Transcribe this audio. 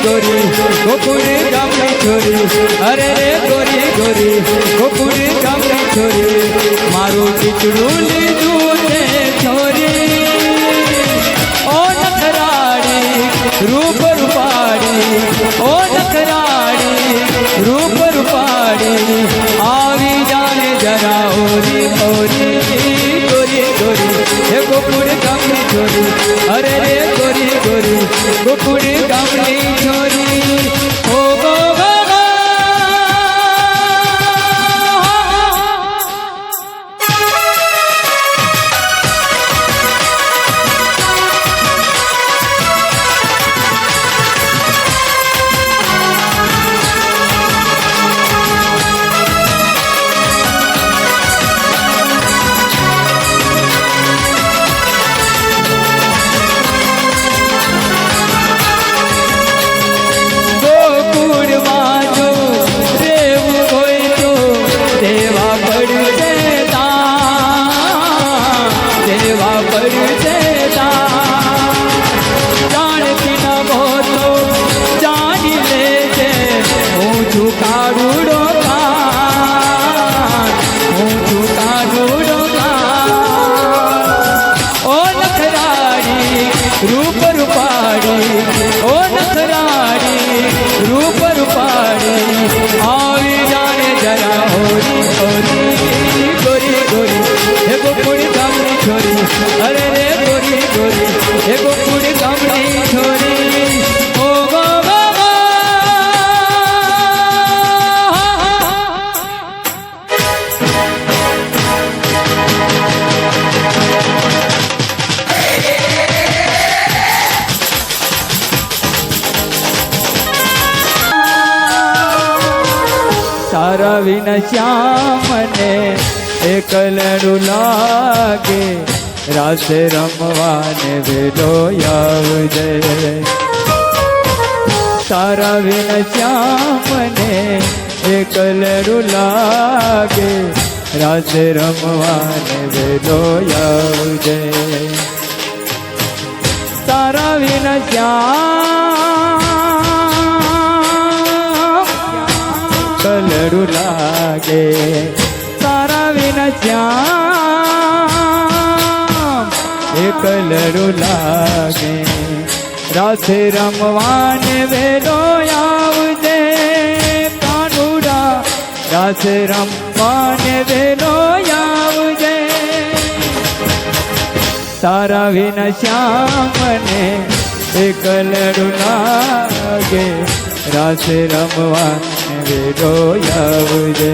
गोरी गोपुरी जामनी छोरी अरे रे गोरी गोरी गोपुरी जामनी छोरी मारो चिचड़ू ले रे छोरी ओ नखराड़ी रूप रूपाड़ी ओ नखराड़ी रूप रूपाड़ी आवी जाने जरा ओरी ओरी गोरी गोरी हे गोपुरी जामनी छोरी अरे रे गोरी गोरी गोपुरी जामनी रूप रूपारी ओ नखरारी रूप रूपारी आओ जाने जरा होरी તારા વિના શ્યામને એકલડું લાગે રાતે રમવાને વેલો આવજે તારા વિન શ્યામને એકલડું લાગે રાતે રમવાને વેલો આવજે તારા વિન શ્યામ વેડું લાગે તારા વિના જ્યાં એકલડું લાગે રાસે રમવાને વેલો આવજે કાનુડા રાસે રમવાને વેલો આવજે તારા વિના શ્યામને એકલડું લાગે રાસે રમવા આવજે ગોય આવજે